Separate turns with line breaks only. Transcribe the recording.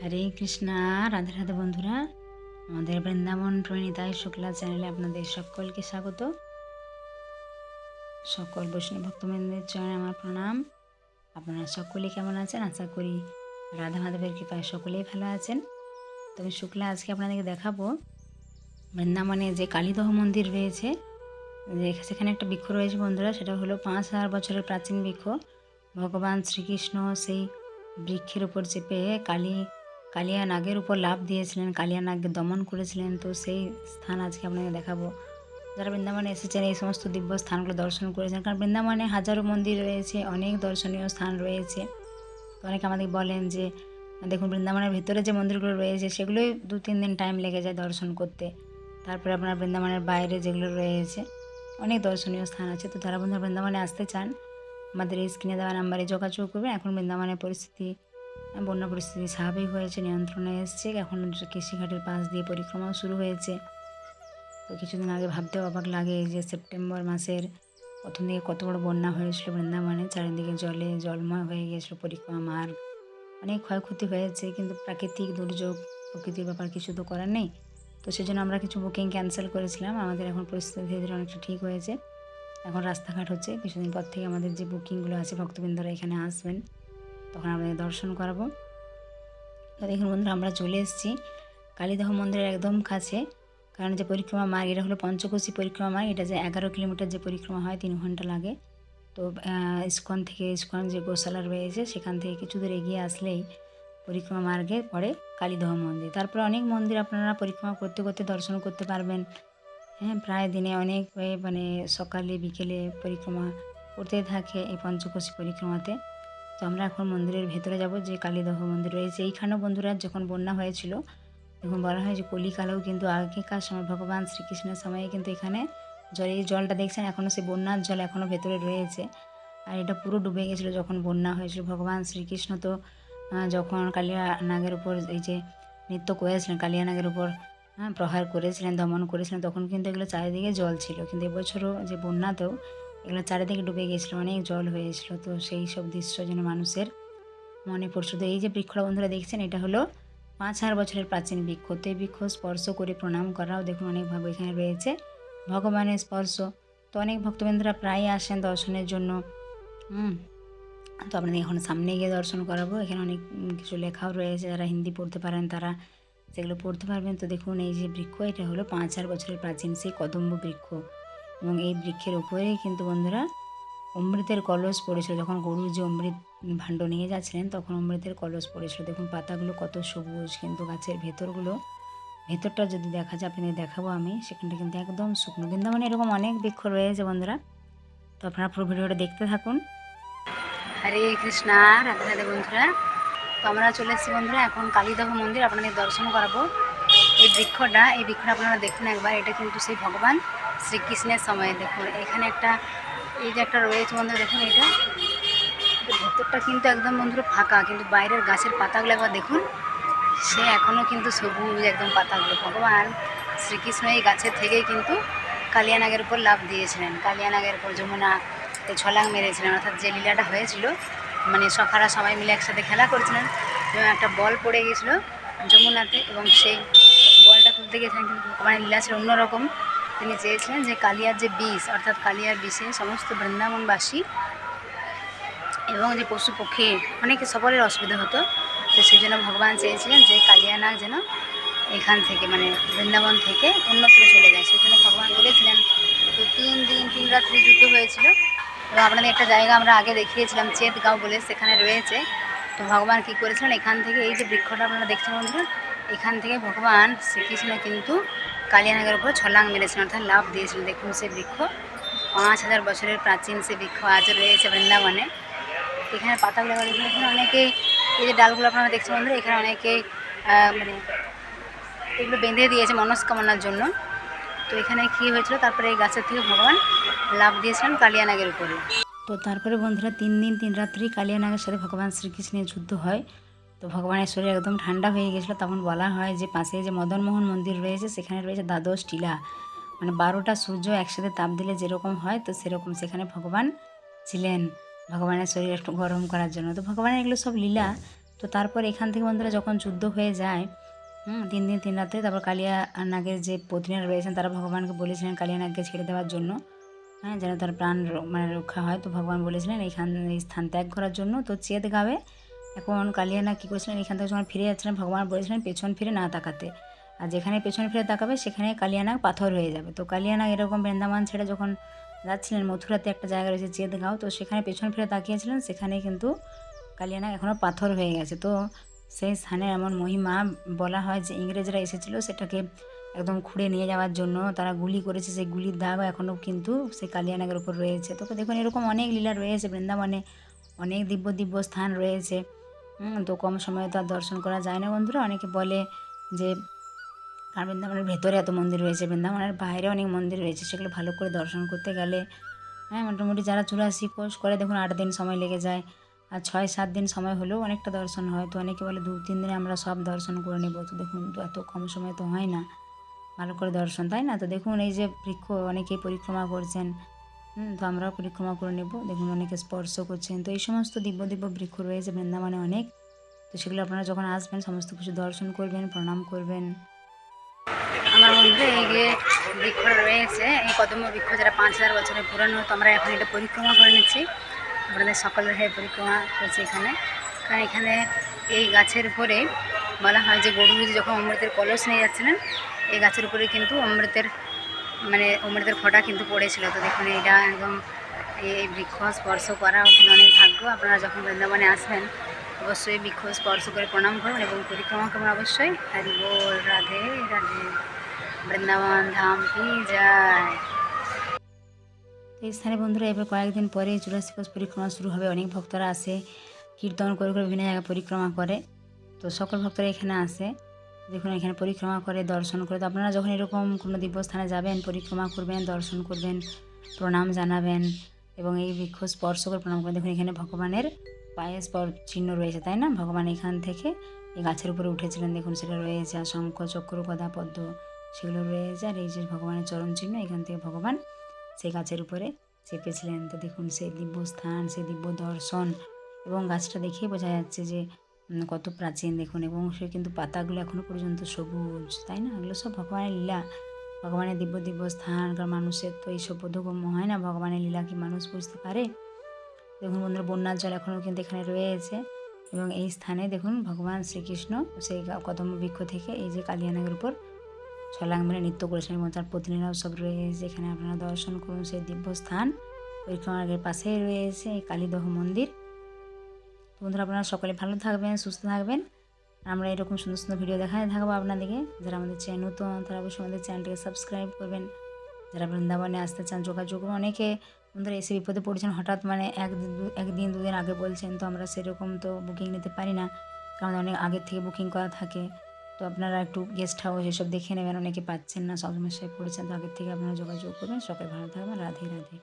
হরে কৃষ্ণা, রাধে রাধে বন্ধুরা। আমাদের বৃন্দাবন প্রণীতায় শুক্লা চ্যানেলে আপনাদের সকলকে স্বাগত। সকল বৈষ্ণব ভক্তবৃন্দের চরণে আমার প্রণাম। আপনারা সকলে কেমন আছেন? আশা করি রাধা মাধবের কৃপায় সকলেই ভালো আছেন। তবে শুক্লা, আজকে আপনাদেরকে দেখাবো বৃন্দাবনে যে কালীদহ মন্দির রয়েছে। সেখানে একটা বৃক্ষ রয়েছে বন্ধুরা, সেটা হলো পাঁচ হাজার বছরের প্রাচীন বৃক্ষ। ভগবান শ্রীকৃষ্ণ সেই বৃক্ষের উপর চেপে কালী কালিয়া নাগের উপর লাভ দিয়েছিলেন, কালিয়া নাগকে দমন করেছিলেন। তো সেই স্থান আজকে আপনাকে দেখাবো। যারা বৃন্দাবনে এসেছেন, এই সমস্ত দিব্য স্থানগুলো দর্শন করেছেন, কারণ বৃন্দাবনে হাজারো মন্দির রয়েছে, অনেক দর্শনীয় স্থান রয়েছে। তো অনেকে আমাদের বলেন যে, দেখুন, বৃন্দাবনের ভিতরে যে মন্দিরগুলো রয়েছে, সেগুলোই দু, তিন দিন টাইম লেগে যায় দর্শন করতে। তারপরে আপনার বৃন্দাবনের বাইরে যেগুলো রয়েছে, অনেক দর্শনীয় স্থান আছে। তো যারা বন্ধুরা বৃন্দাবনে আসতে চান, আমাদের এই স্ক্রিনে দেওয়া নাম্বারে যোগাযোগ করবেন। এখন বৃন্দাবনের পরিস্থিতি বন্যা পরিস্থিতি স্বাভাবিক হয়েছে, নিয়ন্ত্রণে এসছে। এখন কৃষিঘাটের পাশ দিয়ে পরিক্রমাও শুরু হয়েছে। তো কিছুদিন আগে ভাবতেও অবাক লাগে যে সেপ্টেম্বর মাসের প্রথম দিকে কত বড় বন্যা হয়েছিল বৃন্দাবনে। চারিদিকে জলে জলময় হয়ে গিয়েছিল পরিক্রমা মার্গ অনেক ক্ষয়ক্ষতি হয়েছে, কিন্তু প্রাকৃতিক দুর্যোগ, প্রকৃতির ব্যাপার কিছু তো করার নেই। তো সেজন্য আমরা কিছু বুকিং ক্যান্সেল করেছিলাম। আমাদের এখন পরিস্থিতি ধীরে ধীরে অনেকটা ঠিক হয়েছে। এখন রাস্তাঘাট হচ্ছে। কিছুদিন পর থেকে আমাদের যে বুকিংগুলো আছে, ভক্তবৃন্দরা এখানে আসবেন। তখন আপনাদের দর্শন করাবো। তো দেখুন বন্ধুরা, আমরা চলে এসেছি কালীদহ মন্দিরের একদম কাছে। কারণ যে পরিক্রমা মার্গ, এটা হলো পঞ্চকোশী পরিক্রমা মার্গ। এটা যে এগারো কিলোমিটার যে পরিক্রমা হয়, তিন ঘণ্টা লাগে। তো ইস্কন থেকে ইস্কন যে গোশালা রয়েছে সেখান থেকে কিছু দূর এগিয়ে আসলেই পরিক্রমা মার্গে পড়ে কালীদহ মন্দির। তারপরে অনেক মন্দির আপনারা পরিক্রমা করতে করতে দর্শন করতে পারবেন। হ্যাঁ প্রায় দিনে অনেক মানে সকালে, বিকেলে পরিক্রমা করতে থাকে এই পঞ্চকোশী পরিক্রমাতে। তো আমরা এখন মন্দিরের ভেতরে যাব যে কালীদহ মন্দির রয়েছে। এইখানেও বন্ধুরা যখন বন্যা হয়েছিল তখন বলা হয় যে কলিকালেও কিন্তু আগেকার সময় ভগবান শ্রীকৃষ্ণের সময়ে কিন্তু এখানে জল জলটা দেখছেন এখনও সেই বন্যার জল এখনও ভেতরে রয়েছে। আর এটা পুরো ডুবে গেছিল যখন বন্যা হয়েছিল। ভগবান শ্রীকৃষ্ণ তো যখন কালিয়া নাগের উপর এই যে নৃত্য করেছিলেন কালিয়া নাগের উপর হ্যাঁ, প্রহার করেছিলেন দমন করেছিলেন তখন কিন্তু এগুলো চারিদিকে জল ছিল। কিন্তু এবছরও যে বন্যাতেও এগুলো চারিদিকে ডুবে গিয়েছিল অনেক জল হয়েছিল তো সেই সব দৃশ্য যেন মানুষের মনে পড়ছিল তো এই যে বৃক্ষরা বন্ধুরা দেখছেন, এটা হলো পাঁচ হাজার বছরের প্রাচীন বৃক্ষ। তো এই বৃক্ষ স্পর্শ করে প্রণাম করাও দেখুন অনেক ভাবে এখানে রয়েছে। ভগবানের স্পর্শ। তো অনেক ভক্তবৃন্দরা প্রায়ই আসেন দর্শনের জন্য। হুম, তো আপনাদের এখন সামনে গিয়ে দর্শন করাবো। এখানে অনেক কিছু লেখাও রয়েছে, যারা হিন্দি পড়তে পারেন তারা সেগুলো পড়তে পারবেন। তো দেখুন, এই যে বৃক্ষ, এটা হলো পাঁচ হাজার বছরের প্রাচীন সেই কদম্ব বৃক্ষ। এবং এই বৃক্ষের উপরেই কিন্তু বন্ধুরা অমৃতের কলস পড়েছিল। যখন গরু যে অমৃত ভাণ্ড নিয়ে যাচ্ছিলেন, তখন অমৃতের কলস পড়েছিল। দেখুন পাতাগুলো কত সবুজ, কিন্তু গাছের ভেতরগুলো, ভেতরটা যদি দেখা যায়, আপনাদের দেখাবো আমি, সেখানটা কিন্তু একদম শুকনো। বৃন্দাবনে এরকম অনেক বৃক্ষ রয়েছে বন্ধুরা। তো আপনারা পুরো ভিডিওটা দেখতে থাকুন। হরে কৃষ্ণা, রাধে রাধে বন্ধুরা। তো আমরা চলে এসেছি বন্ধুরা, এখন কালীদহ মন্দির, আপনাদের দর্শন করাবো। এই বৃক্ষটা এই বৃক্ষটা আপনারা দেখুন একবার, এটা কিন্তু সেই ভগবান। শ্রীকৃষ্ণের সময়। দেখুন, এখানে একটা, এই যে একটা রয়েছে বন্ধু দেখুন এটা। ভেতরটা কিন্তু একদম বন্ধুরা ফাঁকা, কিন্তু বাইরের গাছের পাতাগুলো একবার দেখুন। সে এখনও কিন্তু সবুজ একদম পাতাগুলো। ভগবান শ্রীকৃষ্ণ এই গাছের থেকেই কিন্তু কালিয়ানাগের উপর লাভ দিয়েছিলেন। কালিয়ানাগের উপর যমুনা ছলাং মেরেছিলেন। অর্থাৎ যে লীলাটা হয়েছিল মানে সখারা সবাই মিলে একসাথে খেলা করছিলেন, এবং একটা বল পড়ে গিয়েছিল যমুনাতে, এবং সেই বলটা তুলতে গিয়েছিলেন, কিন্তু ভগবানের লীলা ছিল অন্যরকম। তিনি চেয়েছিলেন যে কালিয়ার যে বিষ অর্থাৎ কালিয়ার বিষে সমস্ত বৃন্দাবনবাসী এবং যে পশু পক্ষী, অনেকে সকলের অসুবিধা হতো, তো সেই জন্য ভগবান চেয়েছিলেন যে কালিয়ানাগ যেন এখান থেকে মানে বৃন্দাবন থেকে অন্যত্র চলে যায়। সেই জন্য ভগবান বলেছিলেন, তো তিন দিন, তিন রাত্রি যুদ্ধ হয়েছিল। এবং আপনাদের একটা জায়গা আমরা আগে দেখিয়েছিলাম, চেতগাঁও বলে সেখানে রয়েছে। তো ভগবান কী করেছিলেন, এখান থেকে এই যে বৃক্ষটা আপনারা দেখছেন বন্ধুরা, এখান থেকে ভগবান শ্রীকৃষ্ণ কিন্তু কালিয়ানাগের উপর ছলাং মেরেছিলেন অর্থাৎ লাভ দিয়েছিলেন। দেখুন সে বৃক্ষ, পাঁচ হাজার বছরের প্রাচীন সে বৃক্ষ আজ রয়েছে বৃন্দাবনে। এখানে পাতাগুলো দেখুন, এখানে অনেকেই, এই যে ডালগুলো আপনারা দেখছেন বন্ধুরা, এখানে অনেকেই মানে এগুলো বেঁধে দিয়েছে মনস্কামনার জন্য। তো এখানে কী হয়েছিল? তারপরে এই গাছের থেকে ভগবান লাভ দিয়েছিলেন কালিয়ানাগের উপরে। তো তারপরে বন্ধুরা, তিন দিন, তিন রাত্রি কালিয়ানাগের সাথে ভগবান শ্রীকৃষ্ণের যুদ্ধ হয়। তো ভগবানের শরীর একদম ঠান্ডা হয়ে গেছিল। তখন বলা হয় যে পাশে যে মদনমোহন মন্দির রয়েছে, সেখানে রয়েছে দ্বাদশ টিলা। মানে বারোটা সূর্য একসাথে তাপ দিলে যেরকম হয়, তো সেরকম সেখানে ভগবান ছিলেন ভগবানের শরীর একটু গরম করার জন্য। তো ভগবানের এগুলো সব লীলা। তো তারপর এখান থেকে বন্ধুরা যখন যুদ্ধ হয়ে যায়, হুম, তিন দিন, তিন রাত্রে তারপর কালিয়া নাগের যে পত্নীরা রয়েছেন, তারা ভগবানকে বলেছিলেন কালিয়া নাগকে ছেড়ে দেওয়ার জন্য। হ্যাঁ যেন তার প্রাণ মানে রক্ষা হয়। তো ভগবান বলেছিলেন, এইখান, এই স্থান ত্যাগ করার জন্য তো চেদ গাবে। এখন কালিয়া নাগ কী করেছিলেন? এখান থেকে যখন ফিরে যাচ্ছিলেন, ভগবান বলেছিলেন পেছন ফিরে না তাকাতে। আর যেখানে পেছন ফিরে তাকাবে, সেখানে কালিয়ানাগ পাথর হয়ে যাবে। তো কালিয়ানাগ এরকম বৃন্দাবন ছেড়ে যখন যাচ্ছিলেন, মথুরাতে একটা জায়গা রয়েছে চেদগাঁও তো সেখানে পেছন ফিরে তাকিয়েছিলেন, সেখানে কিন্তু কালিয়ানাগ এখনও পাথর হয়ে গেছে। তো সেই স্থানে এমন মহিমা বলা হয় যে ইংরেজরা এসেছিল সেটাকে একদম খুঁড়ে নিয়ে যাওয়ার জন্য। তারা গুলি করেছে, সেই গুলির দাগও এখনও কিন্তু সেই কালিয়ানাগের উপর রয়েছে। তো দেখুন, এরকম অনেক লীলা রয়েছে বৃন্দাবনে। অনেক দিব্য দিব্য স্থান রয়েছে। তো কম সময়ে তো আর দর্শন করা যায় না বন্ধুরা। অনেকে বলে যে, আর বৃন্দাবনের ভেতরে এত মন্দির রয়েছে, বৃন্দাবনের বাইরে অনেক মন্দির রয়েছে, সেগুলো ভালো করে দর্শন করতে গেলে হ্যাঁ মোটামুটি যারা চুরাশি কোষ করে, দেখুন আট দিন সময় লেগে যায়, আর ছয় সাত দিন সময় হলেও অনেকটা দর্শন হয়। তো অনেকে বলে, দু, তিন দিনে আমরা সব দর্শন করে নেব। তো দেখুন, তো এত কম সময় তো হয় না, ভালো করে দর্শন, তাই না? তো দেখুন, এই যে বৃক্ষ, অনেকেই পরিক্রমা করছেন তো আমরাও পরিক্রমা করে নেব। দেখুন, অনেকে স্পর্শ করছেন। তো এই সমস্ত দিব্য দিব্য বৃক্ষ রয়েছে বৃন্দাবনে অনেক। তো সেগুলো আপনারা যখন আসবেন, সমস্ত কিছু দর্শন করবেন, প্রণাম করবেন। আমার মধ্যে এই যে বৃক্ষ রয়েছে, এই কদম্ব বৃক্ষ যারা পাঁচ হাজার বছরের পুরানো, তো আমরা এখন এটা পরিক্রমা করে নিচ্ছি। আপনাদের সকলের হয়ে পরিক্রমা করছি এখানে। কারণ এখানে এই গাছের উপরে বলা হয় যে গরুজি যখন অমৃতের কলস নিয়ে যাচ্ছিলেন, এই গাছের উপরে কিন্তু অমৃতের মানে অমৃতের ফোঁটা কিন্তু পড়েছিল। তো দেখুন, এটা একদম এই বৃক্ষ স্পর্শ করা কিন্তু অনেক ভাগ্য। আপনারা যখন বৃন্দাবনে আসবেন, অবশ্যই বৃক্ষ স্পর্শ করে প্রণাম করবেন এবং পরিক্রমা করবেন অবশ্যই। হরি বল, রাধে রাধে। বৃন্দাবন ধাম কি যায়? এই স্থানে বন্ধুরা, এবার কয়েকদিন পরে চুরাশি কোষ পরিক্রমা শুরু হবে। অনেক ভক্তরা আসে, কীর্তন করে করে বিভিন্ন জায়গায় পরিক্রমা করে। তো সকল ভক্তরা এখানে আসে। দেখুন, এখানে পরিক্রমা করে দর্শন করে, তো আপনারা যখন এরকম কোনো দিব্যস্থানে যাবেন, পরিক্রমা করবেন, দর্শন করবেন, প্রণাম জানাবেন এবং এই বৃক্ষ স্পর্শ করে প্রণাম করবেন, দেখুন, এখানে ভগবানের পায়ে চিহ্ন রয়েছে, তাই না? ভগবান এখান থেকে এই গাছের উপরে উঠেছিলেন, দেখুন, সেটা রয়েছে, আর শঙ্খ, চক্র গদা পদ্ম, সেগুলো রয়েছে, আর এই যে ভগবানের চরণ চিহ্ন, এখান থেকে ভগবান সেই গাছের উপরে চেপেছিলেন, তো দেখুন, সেই দিব্য স্থান সেই দিব্য দর্শন এবং গাছটা দেখেই বোঝা যাচ্ছে যে কত প্রাচীন দেখুন, এবং সে কিন্তু পাতাগুলো এখনও পর্যন্ত সবুজ, তাই না? এগুলো সব ভগবানের লীলা। ভগবানের দিব্য দিব্য স্থান, কারণ মানুষের তো এইসব বোধগম্য হয় না, ভগবানের লীলা কি মানুষ বুঝতে পারে? দেখুন বন্ধুরা, বন্যার জল এখনও কিন্তু এখানে রয়েছে, এবং এই স্থানে দেখুন ভগবান শ্রীকৃষ্ণ, সেই কদম্ব বৃক্ষ থেকে এই যে কালিয়ানাগের উপর ছলাং মেরে নৃত্য করেছেন, এবং তার প্রতিনিধিরাও সব রয়েছে। এখানে আপনারা দর্শন করুন, সেই দিব্য স্থান পরিক্রমার পাশেই রয়েছে এই কালীদহ মন্দির। বন্ধুরা, আপনারা সকলে ভালো থাকবেন, সুস্থ থাকবেন। আমরা এরকম সুন্দর সুন্দর ভিডিও দেখাতে থাকব আপনাদেরকে। যারা আমাদের চ্যানেল নতুন, তারা অবশ্যই আমাদের চ্যানেলটিকে সাবস্ক্রাইব করবেন। যারা বৃন্দাবনে আসতে চান, যোগাযোগ করুন। অনেকে বন্ধুরা এসে বিপদে পড়েছেন, হঠাৎ মানে এক দু- একদিন, দুদিন আগে বলছেন, তো আমরা সেরকম তো বুকিং নিতে পারি না। কারণ অনেক আগের থেকে বুকিং করা থাকে। তো আপনারা একটু গেস্ট হাউস এসব দেখে নেবেন। অনেকে পাচ্ছেন না, সব সমস্যায় পড়েছেন। তো আগের থেকে আপনারা যোগাযোগ করবেন। সকলে ভালো থাকবেন। রাধে রাধে।